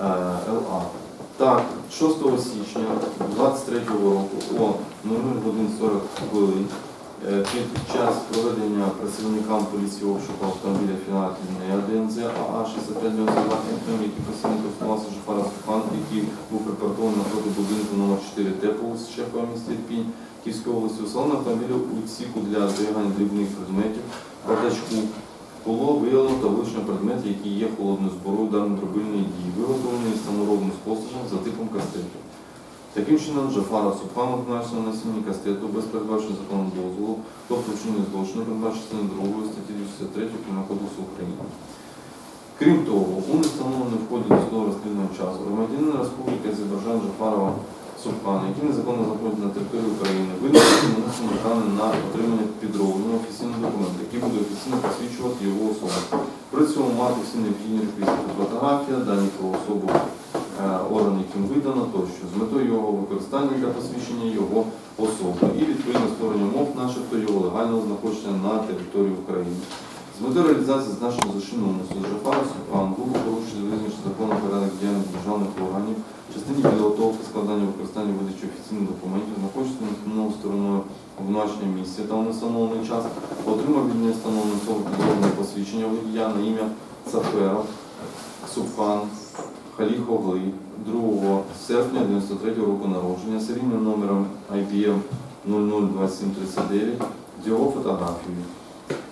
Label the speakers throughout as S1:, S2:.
S1: е, ЛА. Так, 6 січня 23 року о 00 хвилин е, під час проведення працівникам поліції обшуку автомобіля фінансової ДНЗ АА 6592 автомобіль, який постійно користувався Жафара Степан, який був припаркований напроти будинку номер 4 Т по вулиці Чехова, місті Ірпінь, Київської області, у салоні автомобіля у відсіку для зберігання дрібних предметів, бардачку, було виявлено та вилучено предмети, які є холодною зборою даної дробильної дії, виготовлені саморобним способом за типом кастету. Таким чином, Джафара Субхану внесено на кастету без передбачення законом дозволу, тобто вчинення злочину, передбачення частини другої статті 263 Кримінального кодексу України. Крім того, у нестановленому в ході досудового розслідування часу громадянин Республіки Азербайджан Джафарова Субхана, який незаконно знаходиться на території України, нанесено дані на отримання підробленого офіційного документу, який буде офіційно посвідчувати його особу. При цьому мати всі необхідні реквізити фотографія, дані про особу е, орган, яким видано тощо, з метою його використання для посвідчення його особи і відповідно створення мов, начебто його легального знаходження на території України. З метою реалізації значного злочинного Жафара Сухан був порушений визначений законом порядок діяльності державних органів частині підготовки складання використання видачі офіційних документів, знаходиться над стороною обвинувачення місця та у нестановлений час, отримав від нестановленої особи підробне посвідчення водія на ім'я Саферов Субхан Халіхогли 2 серпня 93 року народження серійним номером IBM 002739 з його фотографією.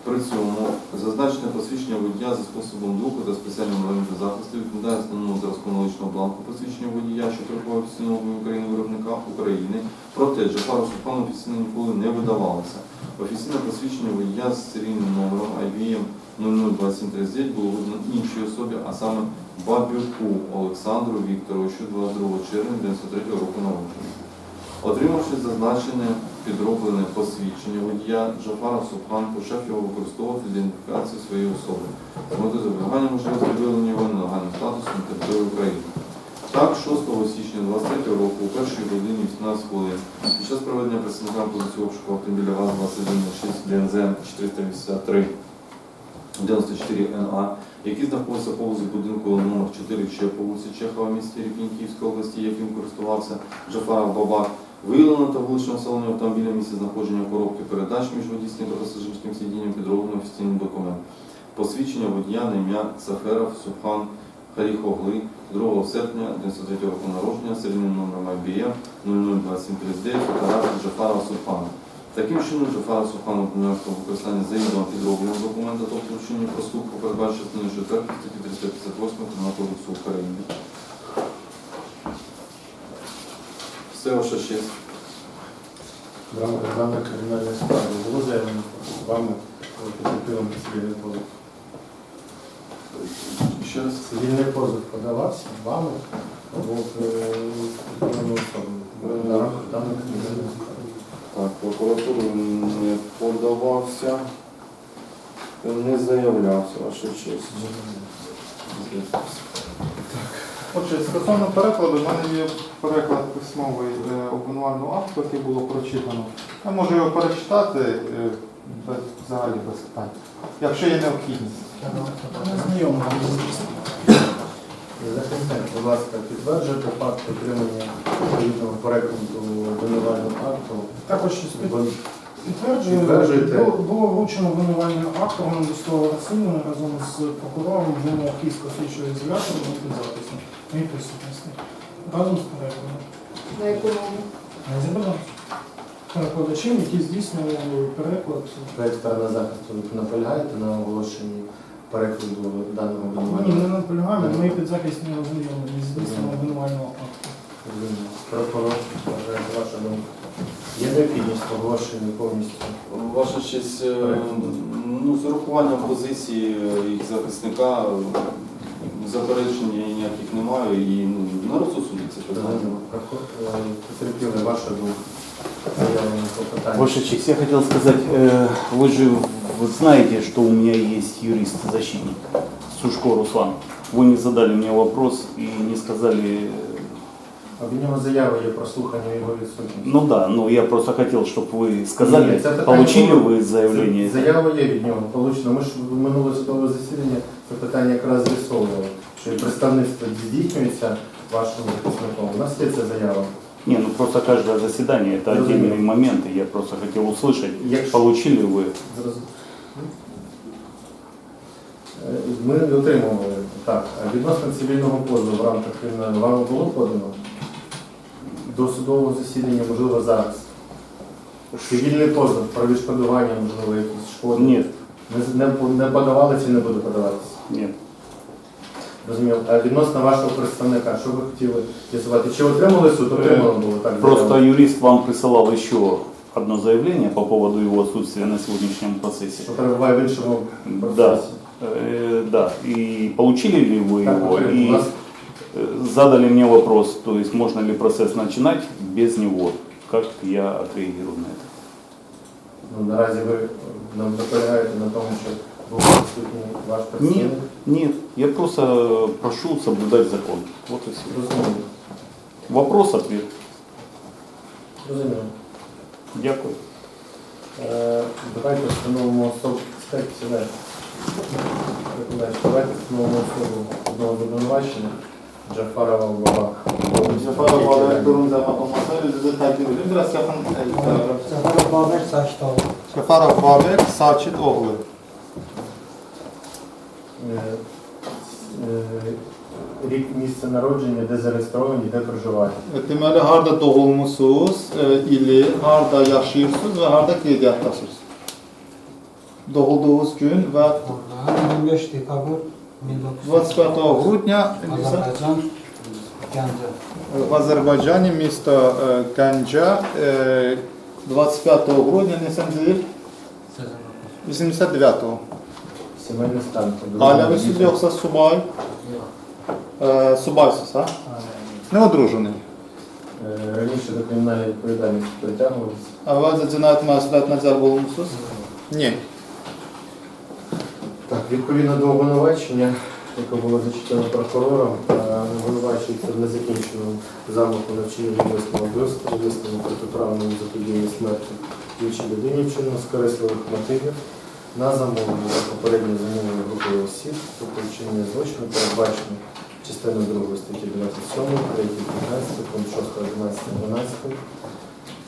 S1: При цьому зазначене посвідчення водія за способом друку та спеціальним елементом захисту відповідає основному зразку наличного бланку посвідчення водія, що перебуває офіційного України виробника України. Проте Джафару Сухану офіційно ніколи не видавалося. Офіційне посвідчення водія з серійним номером IBM 002739 було видано іншій особі, а саме Бабюку Олександру Вікторовичу 22 червня 93 року народження. Отримавши зазначене підроблене посвідчення водія, Джафаров Субхан почав його використовувати для ідентифікації своєї особи з метою запобігання можливості виявлення його нелегальним статусом на території України. Так, 6 січня 23 року, у першій годині 18 хвилин, під час проведення працівникам поліції обшуку автомобіля ВАЗ-2106 ДНЗ 483 94 НА, який знаходиться поблизу будинку номер 4 Ч по вулиці Чехова місті Ріпінь Київської області, яким користувався Джафаров Бабак, виявлено та вилучено в салоні автомобіля місце знаходження коробки передач між водійським та пасажирським сидінням підроблений офіційний документ. Посвідчення водія на ім'я Саферов Субхан Харіхогли 2 серпня 93 року народження серійним номером IBM 002739 фотографії Джафарова Субхана. Таким чином, Джафара Сухану обвинувачено використання завідомо підробленого документа, тобто вчинення проступку, передбачено частиною 4 статті 358 Кримінального кодексу України. Все ваша честь.
S2: В рамках даної кримінальної справи було заявлено вами потерпілим цивільний позов.
S1: Ще раз.
S2: Цивільний позов подавався вами або підтриманою особою. В рамках даної кримінальної справи.
S1: Так, прокуратуру не подавався, не заявлявся, ваша честь.
S3: Отже, стосовно перекладу, в мене є переклад письмовий е, обвинувального акту, який було прочитано. Я можу його перечитати е, без, взагалі без питань, якщо є необхідність.
S2: Захисник, будь ласка, підтверджуйте факт отримання відповідного перекладу обвинувального акту.
S4: Також підтверджую,
S2: Підтверджуєте?
S4: було- було вручено обвинувальний акт органом досудового розслідування разом з прокурором вимог Київського слідчого ізолятора на підзапису. Мій присутності. Разом з перекладом.
S5: На якому?
S4: Не забудемо. Перекладачем, які здійснювали переклад.
S2: ви як сторона захисту наполягаєте на оголошенні перекладу даного
S4: Ні, не наполягаємо, ми підзахисні ознайомлені з здійсненням обвинувального акту.
S2: Прокурор, вважаєте, ваша думка. Є необхідність оголошення повністю.
S1: Ваша честь, е, ну, з урахуванням позиції е, їх захисника е, заперечень ніяких немає і ну, на розсуд суду це питання.
S2: Потерпіли ваша думка. Заявлення клопотання.
S6: Ваша честь, я хотел сказать, э, вы же вы знаете, что у меня есть юрист-защитник, Сушко Руслан. Вы не задали мне вопрос и не сказали,
S2: А в нього заява є прослухання його відсутності.
S6: ну да, но я просто хотел, чтобы вы сказали,
S2: Ні, це питання
S6: получили
S2: було-
S6: вы заявление?
S2: Це- Заява є від нього получена. Ми ж в минуле судове засідання це питання якраз з'ясовували, що чи представництво здійснюється вашим захисником. У нас є ця заява.
S6: Не, ну просто каждое заседание это
S2: Разумею.
S6: отдельные моменты. Я просто хотел услышать,
S2: Якщо-
S6: получили вы.
S2: Зрозум- Е, Ми отримували так. а Відносно цивільного позову в рамках кримінального вам було подано до судового засідання, можливо, зараз. Цивільний позов про відшкодування, можливо, якісь шкоди.
S6: Нет,
S2: Не, не, не подавали чи не буде подаватися?
S6: нет.
S2: Розумів. А відносно вашого представника, що ви хотіли з'ясувати? Чи отримали суд? Отримали було так.
S6: Просто
S2: заяву.
S6: юрист вам присылал еще одно заявление по поводу его отсутствия на сегодняшнем процессе.
S2: Що перебуває в іншому
S6: Да,
S2: процесі.
S6: Э, да. И получили ли вы
S2: Так,
S6: его?
S2: отримали. У
S6: И
S2: нас
S6: э, задали мне вопрос, то есть можно ли процесс начинать без него? Как я отреагирую на это?
S2: ну, наразі ви е, нам наполягаєте на тому, що був присутній ваш представник.
S6: Нет, я просто прошу соблюдать закон. Вот и все.
S2: Розумію.
S6: Вопрос, ответ.
S2: Розумію.
S6: Дякую.
S2: Е, Давайте встановимо особу. Чекайте, сідайте. Викладач, Давайте встановимо особу одного з обвинувачення Джафарова Баба.
S3: Zafer Babek durum cevap olmasa özünüzü təqdim edin. Biraz yaxın
S5: Zafer Babək Saçdağ.
S3: Səfərov Babek Sakit oğlu.
S2: Е, е, Рік місця народження, де зареєстровані, де проживають.
S3: Deməli harda doğulmusunuz, e, ili, harda yaşayırsınız və harda qeydiyyatdasınız? Doğulduğunuz gün və
S5: 25 dekabr
S3: 25 grudня
S5: Azərbaycan Gəncə.
S3: в Азербайджані, місто е, Ганджа, е, 25 грудня, neçənci il? 89-го.
S2: Сімейний стан.
S3: Ailəvisiz yoxsa subay? E, subaysınız, ha? Одружений?
S2: Е, Раніше до кримінальної відповідальності притягувалися.
S3: Əvvəlcə cinayət məsuliyyətinə cəlb olunmusunuz? Ні.
S2: Відповідно до обвинувачення, яке було зачитано прокурором, е, обвинувачується в незакінченому замаху на вчинення висновку вбивства, висновку протиправному заподіяння смерті іншій людині вчинено з корисливих мотивів на замовлення за попередньо замовлення групою осіб, тобто вчинення злочину передбачено частиною 2 статті 27, 3, 15, пункт 6, 11, 12,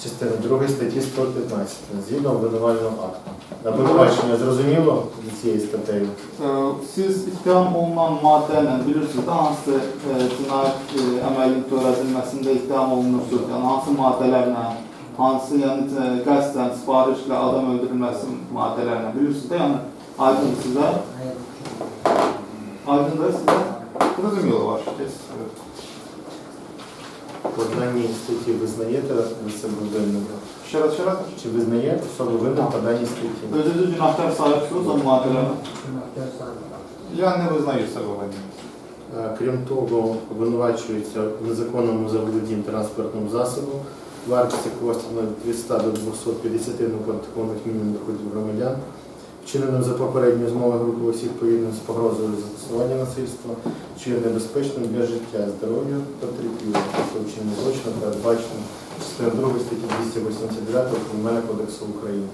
S2: частини 2 статті 115, згідно обвинувального акту. Обвинувачення зрозуміло з цією статтею?
S3: Ee, Siz ittiham olunan maddə ilə bilirsiniz də hansı e, cinayət e, əməlinin törədilməsində ittiham olunursunuz? Yəni hansı maddələrlə, hansı yəni e, qəsdən, sifarişlə adam öldürülməsi maddələrlə bilirsiniz də? Yəni aydın sizə? Aydındır sizə? Зрозуміло ваше честь.
S2: В Даній статті визнаєте ви себе винним?
S3: Ще раз, ще раз.
S2: Чи визнаєте особу винним по даній статті?
S3: Günahkar? Я не визнаю себе винним.
S2: Е, Крім того, обвинувачується в незаконному заволодінні транспортним засобом, вартість якого становить від 100 до 250 неоподаткованих мінімум доходів громадян, вчиненим за попередньою змовою групи осіб повільним з погрозою застосування насильства, чи небезпечним для життя, здоров'я потерпілого, тобто вчинення злочину передбачено частиною 2 статті 289 Кримінального кодексу України.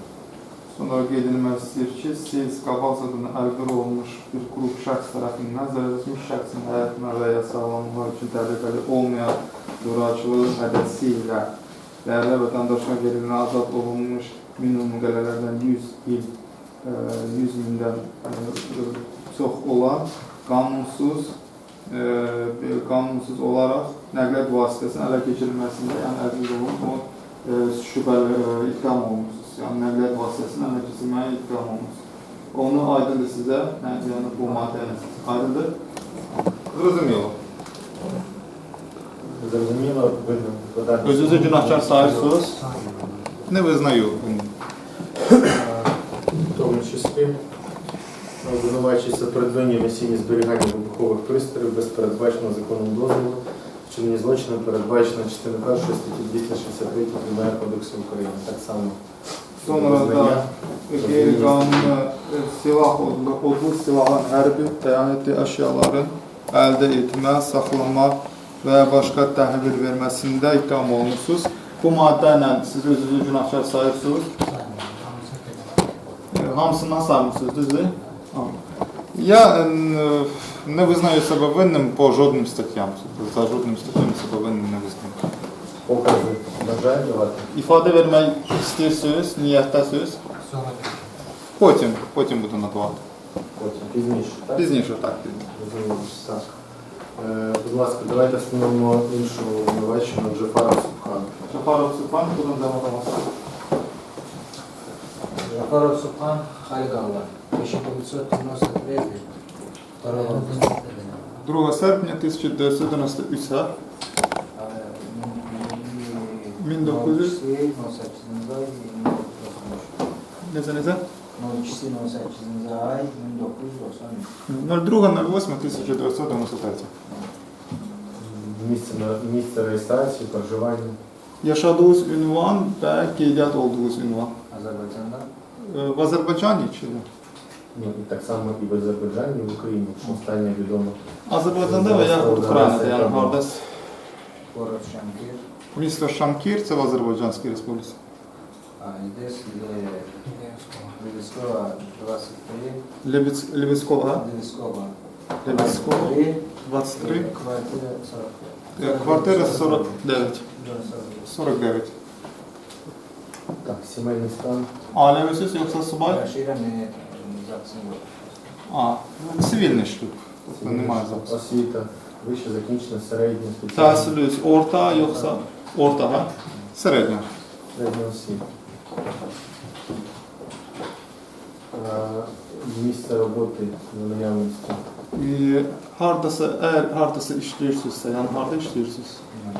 S3: Sonra ki, siz qabaq adına əlqır olmuş bir qrup şəxs tərəfindən zərərçəkmiş şəxsin həyatına və ya sağlamlığa üçün təhlükəli olmayan zorakılıq hədəsi ilə dəyərli vətəndaşına verilən azad olunmuş minimum qələlərdən 100 il, e, 100 mindən e, çox olan qanunsuz e, qanunsuz olaraq nəqliyyat vasitəsinin ələ keçirilməsində, yəni əlqır olunmuş o e, şübhəli e, ittiham olunmusunuz. Yəni nəqliyyat vasitəsinin ələ keçirməyə ittiham olunmusunuz. Onu aydındır sizə, yəni bu maddəni. Aydındır? Зрозуміло.
S2: Зрозуміло, винним подати.
S3: Özünüzü günahkar sayırsınız?
S5: Sayılır.
S3: Не визнаю.
S2: В тому обвинувачується придбання носіння зберігання вибухових пристроїв без передбаченого законом дозволу, вчинення злочину передбачено частиною 1 статті 263 Кримінального кодексу України. Так само
S3: Sonra da qeyri-qanuni silah odlu, silahın hərbi təyin etdiyi əşyaların əldə etmə, saxlama və başqa təhvil verməsində ittiham olunursunuz. Bu maddə ilə siz özünüzü günahkar sayırsınız. Saymırsınız, düzdür? Ha. Я е, не визнаю себе винним по жодним статтям. За жодним статтям себе винним не визнаю.
S2: Покази бажає давати?
S3: Istiyorsunuz, niyette söz.
S5: Sonra
S3: Потім, потім буду надавати.
S2: Потім пізніше, так?
S3: Пізніше так. пізніше.
S2: Так. Е, будь ласка, давайте встановимо іншого обвинуваченого Джафара Субхана.
S3: Шафаров Султан, будемо надавати.
S5: Жафаров Субхан Хальгалла, 1993
S3: 2 серпня 1993 га?
S5: Але, м, м,
S3: Мін до куди?
S5: 07, 08 ay, 1993.
S3: Не за не за?
S5: 02, 08 ay, 1993.
S3: 02.08.1993.
S2: Місце, на- місце реєстрації, проживання.
S3: Yaşadığınız ünvan ve qeydiyyat olduğunuz ünvan.
S5: Azerbaycan'da
S3: В Азербайджані чи де?
S2: Ну, і так само і в Азербайджані, і в Україні, останнє відомо.
S3: Азербайджанда veya Ukrayna'da yani harda.
S5: город Шамкир,
S3: Місто Шамкір, це в Азербайджанській республіці.
S5: а здесь, где Левискова 23,
S3: Лебедськ- Лебедського,
S5: Левискова
S3: Лебедського,
S5: 23,
S3: 23,
S5: квартира 45.
S3: е, квартира 49.
S5: 49.
S3: 49.
S2: Так, сімейний стан.
S3: Ailesiz yoksa subay?
S5: Квартира не записана.
S3: А, ну, цивільний шлюб. Тобто немає запису.
S2: Освіта, вище закінчена, середня, спеціальна.
S3: Tahsiliniz orta yoksa orta ha? Середня.
S2: Середня освіта. Е, Місце роботи на наявності.
S3: Ee, hardasa, eğer hardasa işliyorsunuzsa, yani harda işliyorsunuz? А.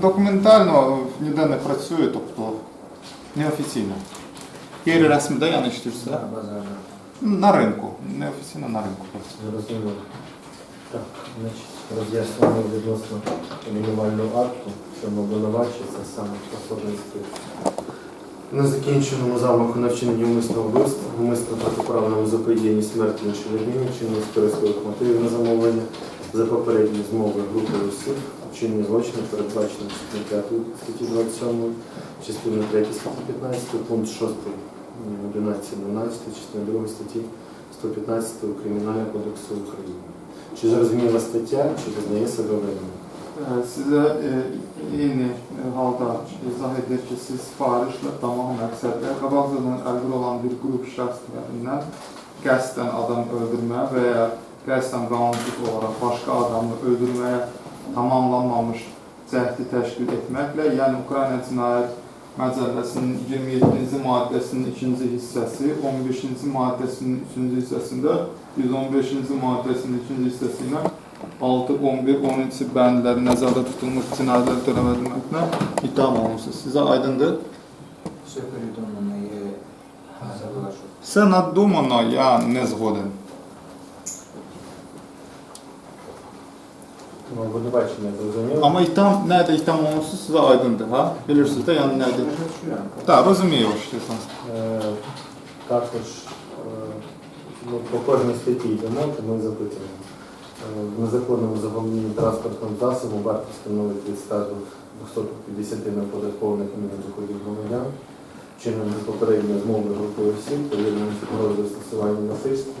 S3: документально ніде не працює, тобто неофіційно. Ресміде, я не işliyorsa.
S5: Базарда.
S3: На ринку. Неофіційно на ринку працює.
S2: Зрозуміло. Так, значить, роз'яснення відносно мінімального акту, що обвинувачується саме пособництві. На закінченому замаху на вчинення умисного вбивства, умисно протиправному заподіянні смерті іншої людини, вчинення з користових мотивів на замовлення за попередньою змовою групи осіб, вчинення злочину, передбачено 5 статті 27, частиною 3 статті 15, пункт 6, 11, 12, частиною 2 статті 115 Кримінального кодексу України. Чи зрозуміла стаття, чи визнає себе винним?
S3: Size e, yeni e, halda izah ki, siz sifarişlə tamam məqsədlə qabaqcadan əldə olan bir qrup şəxs tərəfindən qəsdən adam öldürməyə və ya qəsdən qanunsuz olaraq başqa adamı öldürməyə tamamlanmamış cəhdi təşkil etməklə, yəni Ukrayna Cinayət Məcəlləsinin 27-ci maddəsinin 2-ci hissəsi, 15-ci maddəsinin 3-cü hissəsində 115-ci maddəsinin 2-ci hissəsi ilə 6, 11, 12 bəndləri nəzərdə tutulmuş cinayətləri törədilməklə ittiham olunursunuz. Sizə aydındır?
S5: Все передумано є соглашу.
S3: Все надумано, я не згоден.
S2: Ну, Обвинувачення зрозуміло?
S3: Ama ittiham, nədə ittiham olunursunuz, sizə aydındır, ha? Bilirsiniz də, yəni nədir? Так, розумію, що це.
S2: Е, Також е, ну, по кожній статті йдемо, то ми запитуємо. Е, В незаконному заповненні транспортним засобом варто встановити від 100 250 неоподаткованих мінімум доходів громадян, чином за попередньою змовою групою осіб, поєднаним з погрозою застосування насильства,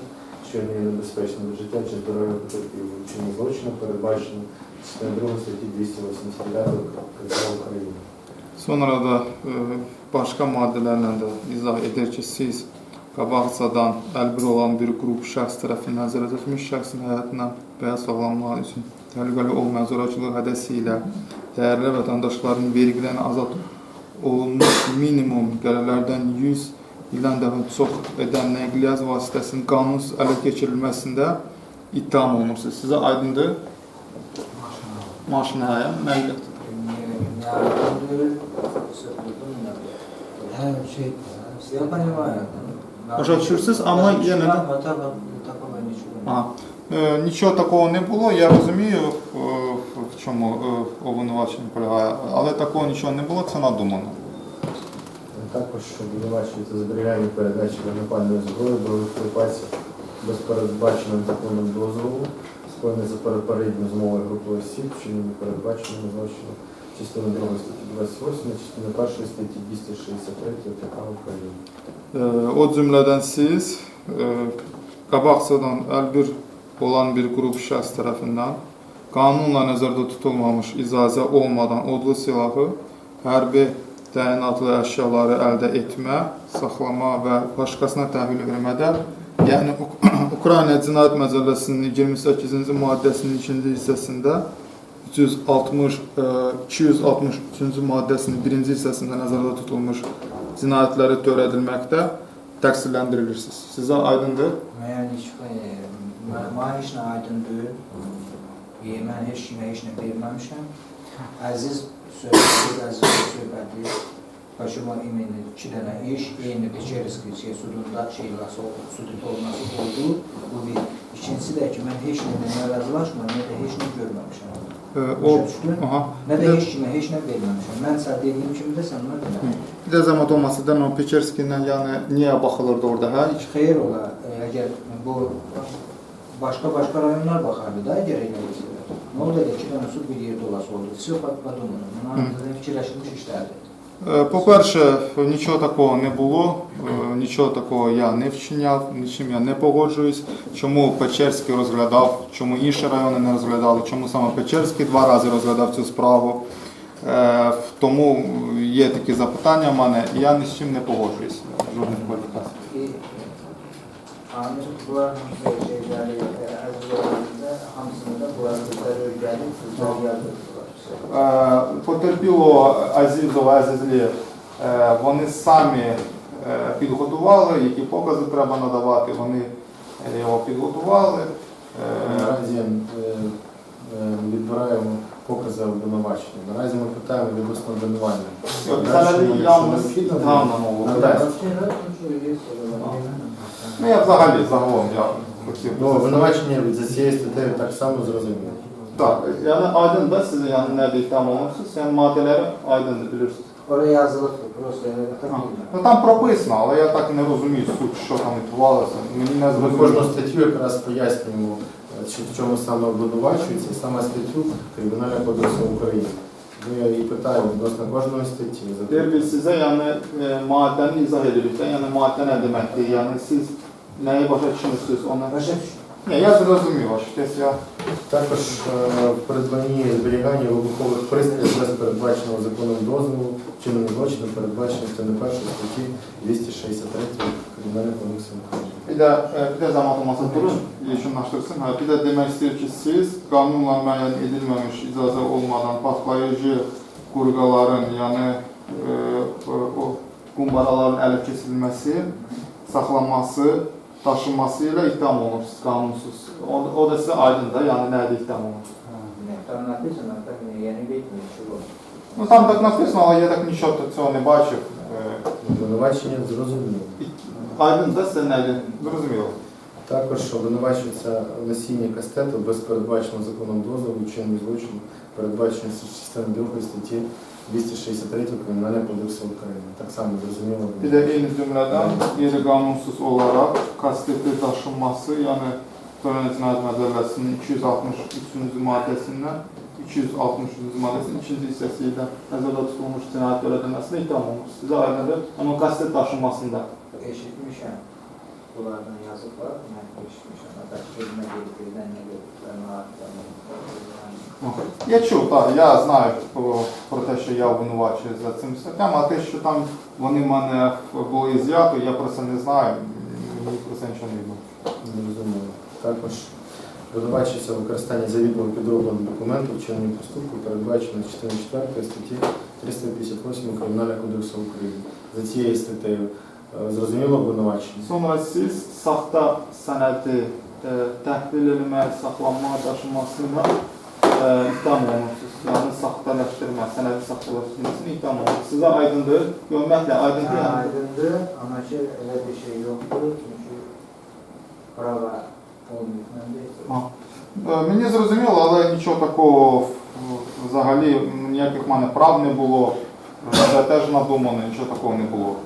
S2: що не є небезпечним для життя чи здоров'я потерпілого, вчинення злочину передбачено частиною 2 статті 289 КК України.
S3: Sonra da e, başqa maddələrlə də izah edir ki, siz qabaqcadan əlbir olan bir qrup şəxs tərəfindən nəzərə çəkilmiş şəxsin həyatına və ya sağlamlığı üçün təhlükəli olmayan zorakılıq hədəsi ilə dəyərli vətəndaşların vergilərini azad olunmuş minimum gəlirlərdən 100 ildən daha çox edən nəqliyyat vasitəsinin qanunsuz ələ keçirilməsində ittiham olunursunuz. Sizə aydındır? Maşın hə, nəqliyyat.
S5: Не арендуют, все придумано.
S7: Her şey
S5: Я понимаю.
S3: Уже чурсыз, ama yine de-
S5: Такого, такого ничего нет.
S3: Ага. Е, нічого такого не було, я розумію, е, в чому е, обвинувачення полягає, але такого нічого не було, це надумано.
S2: Також обвинувачується зберігання передачі вогнепальної зброї, бойових припасів без передбаченого законом дозволу, скоєне за передньою змовою групи осіб, вчинені передбаченими злочину, частина 2 статті 28, частина 1 статті 263 ТК України.
S3: O cümlədən siz e, qabaqcadan əlbir olan bir qrup şəxs tərəfindən qanunla nəzərdə tutulmamış icazə olmadan odlu silahı, hərbi təyinatlı əşyaları əldə etmə, saxlama və başqasına təhvil vermədə, yəni Uk- Ukrayna Cinayət Məcəlləsinin 28-ci maddəsinin 2-ci hissəsində 360 e, 263-cü maddəsinin 1-ci hissəsində nəzərdə tutulmuş cinayətləri törədilməkdə təqsirləndirirsiniz. Sizə aydındır?
S5: Müəyyən heç e, mən mən heç nə aydın deyil. E, Mən heç kimə heç nə verməmişəm. Əziz söhbəti başıma imini iki dənə iş, eyni Peçerski sudunda şeylası, sudut olması oldu. Bu bir. İkincisi də ki, mən heç nəyə razılaşmam, nə də heç nə görməmişəm.
S3: Ee, o, aha. Ne
S5: de,
S3: de
S5: hiç kime, hiç ne vermemişim. Ben sadece dediğim kimi de sen ne bilmem.
S3: Bir de zahmet olmasından o Peçerski'nden yani niye bakılırdı orada ha?
S5: Hiç hayır ola. Eğer bu başka başka rayonlar bakardı da eğer iki dənə su bir yerdə olası oldu. Все подумано. Bunlar fikirləşilmiş işlərdir.
S3: Е, По-перше, нічого такого не було, е, нічого такого я не вчиняв, нічим я не погоджуюсь. Чому Печерський розглядав, чому інші райони не розглядали, чому саме Печерський два рази розглядав цю справу. Е, Тому є такі запитання в мене, і я ні з чим не погоджуюсь. Жодних кваліфікацій
S5: da bu arada gəlib, sizlər yazdırdılar.
S3: Е, Потерпіло Азізов, Азізлі, е, вони самі е, підготували, які покази треба надавати, вони е, його підготували. Е,
S2: Наразі е, е, відбираємо покази обвинувачення. Наразі ми питаємо відносно
S3: мову.
S2: надасть.
S3: Ну я взагалі загалом я хотів.
S2: Ну, обвинувачення за цією статтею так само зрозуміло.
S3: Так, yani aydın da sizin yani nerede itham olmuşsunuz, yani maddeleri aydın bilirsiniz.
S5: Oraya yazılıbdır, просто я так не
S3: Ну там прописано, але я так не розумію суть, що там відбувалося. Мені не
S2: Ми
S3: зрозуміло.
S2: кожну статтю якраз пояснюємо, е, чи в чому саме обвинувачується, і саме статтю Кримінального кодексу України. Ми і питаємо відносно кожної статті. за
S3: Diğer bir size yani e, maddeni izah edilirken yani madde ne demektir? Yani siz neyi başa düşmüşsünüz onu?
S5: Başa düştüm.
S3: Ні, я зрозумів, açıkçası я.
S2: Також е, в придбанні і зберіганні вибухових пристроїв без передбаченого законом дозволу вчиненим злочином передбачено частини першої статті 263 Кримінального кодексу України.
S3: Bir de, e, bir de zaman olmasa durun, yeşillaştırsın. Ha, bir de demek istiyor ki siz qanunla müəyyən edilməmiş icazə olmadan partlayıcı qurğaların, yəni e, o, o qumbaraların ələ keçirilməsi, saxlanması, daşınması ilə ittiham olunursunuz qanunsuz. O, o da sizə aydındır, yəni nədir ittiham olunur.
S5: Не, там написано, так не, я не видел ничего.
S3: Ну там так написано, але я так нічого цього не бачив. Е,
S2: Обвинувачення зрозуміло.
S3: Aydın da sizə nədir? Зрозуміло.
S2: Також обвинувачується носіння кастету без передбаченого законом дозволу вчинення злочину, передбачено частиною 2 статті 263 Кримінального кодексу України. Так само зрозуміло.
S3: Bir de eyni cümlədən qeyri-qanunsuz olaraq kastetli daşınması, yəni Törən Cinayət Məcəlləsinin 263-cü maddəsindən 263-cü maddəsinin ikinci hissəsi ilə nəzərdə tutulmuş cinayət törədilməsinə ittiham olunur. Sizə aydındır, amma kastet daşınmasında.
S5: Eşitmişəm. Var, mən eşitmişəm. Hatta kelime gelip birden ne gördüklerini.
S3: Я чув, так, я знаю про, про те, що я обвинувачую за цим статтям, а те, що там вони в мене були з'ято, я про це не знаю, мені про це нічого не відомо.
S2: Зрозуміло. Також обвинувачується використання завідомо підробленого документу вчинення поступку, передбачено частиною 4 статті 358 Кримінального кодексу України. За цією статтею е, зрозуміло обвинувачення.
S3: Sonra siz saxta sənədi e, təhvil eləmək, saxlanma, daşınmasıyla e, ittiham olunursunuz. Yəni saxtalaşdırma, sənədi saxtalaşdırmasını ittiham olunursunuz. Sizə aydındır, ümumiyyətlə aydındır.
S5: Yani
S3: Yəni.
S5: aydındı ama şey, öyle bir şey yoktu. Çünkü prava olmuyor.
S3: А. Е, Мені зрозуміло, але нічого такого взагалі ніяких в мене прав не було. Це теж надумано, нічого такого не було.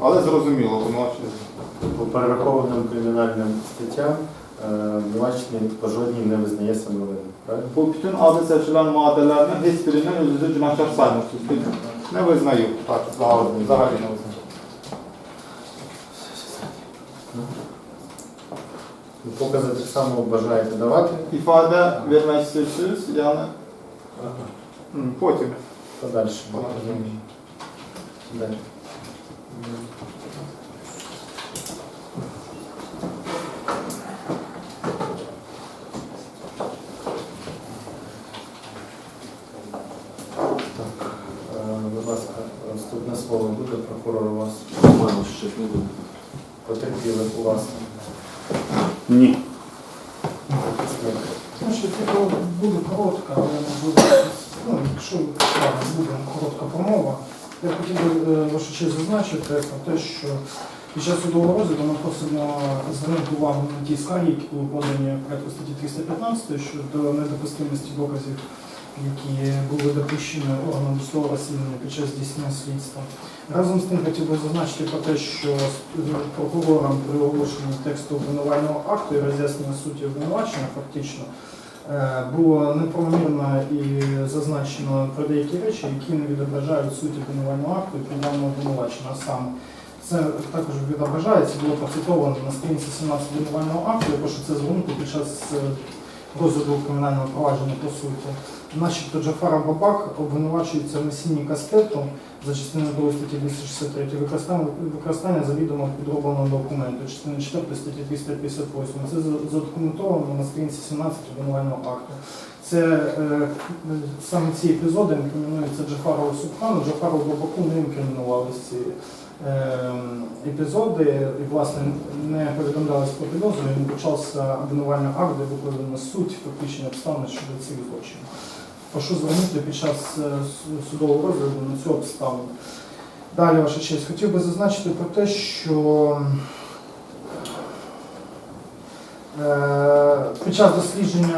S3: Але зрозуміло, обвинувачення.
S2: По перерахованим кримінальним статтям Е, по жодній не визнає. Правильно?
S3: Bu bütün adı seçilen maddelerden hiçbirinden özünü günahkar saymışsınız. Ne визнаю. Так, взагалі, взагалі не визнаю.
S2: Покази так само бажаєте давати.
S3: İfade vermek istiyorsunuz yani hı, потім.
S2: Подальше. Далі. Так, е, будь ласка, наступне слово буде прокурор у вас.
S1: Нормально, ще не буде.
S2: Потерпіли у вас.
S6: Ні.
S4: Значить, це буде коротка, але можливо, ну, якщо буде коротка промова, я хотів би е, вашу честь зазначити про те, що під час судового розгляду ми просимо звернути увагу на ті скарги, які були подані проекту статті 315 щодо недопустимості доказів, які були допущені органом судового розслідування під час здійснення слідства. Разом з тим хотів би зазначити про те, що прокурором при оголошенні тексту обвинувального акту і роз'яснення суті обвинувачення фактично е, було неправомірно і зазначено про деякі речі, які не відображають суті обвинувального акту і підданого обвинувачення. Саме це також відображається, було процитовано на сторінці 17 обвинувального акту, я прошу це звернути під час е, розгляду кримінального провадження по суті. Начебто Джафара Бабак обвинувачується в несінні кастету за частиною 2 статті 263 використання, використання завідомо підробленого документу, частини 4 статті 358. Це задокументовано на сторінці 17 обвинувального акту. Це е, саме ці епізоди інкримінуються Джафарову Субхану, Джафарову Бабаку не інкримінувалися ці е, епізоди і, власне, не повідомлялись про підозру, не почався обвинувальний акт, де викладена суть, фактичні обставини щодо цих злочинів. Прошу звернути під час е, судового розгляду на цю обставину. Далі, ваша честь, хотів би зазначити про те, що е, під час дослідження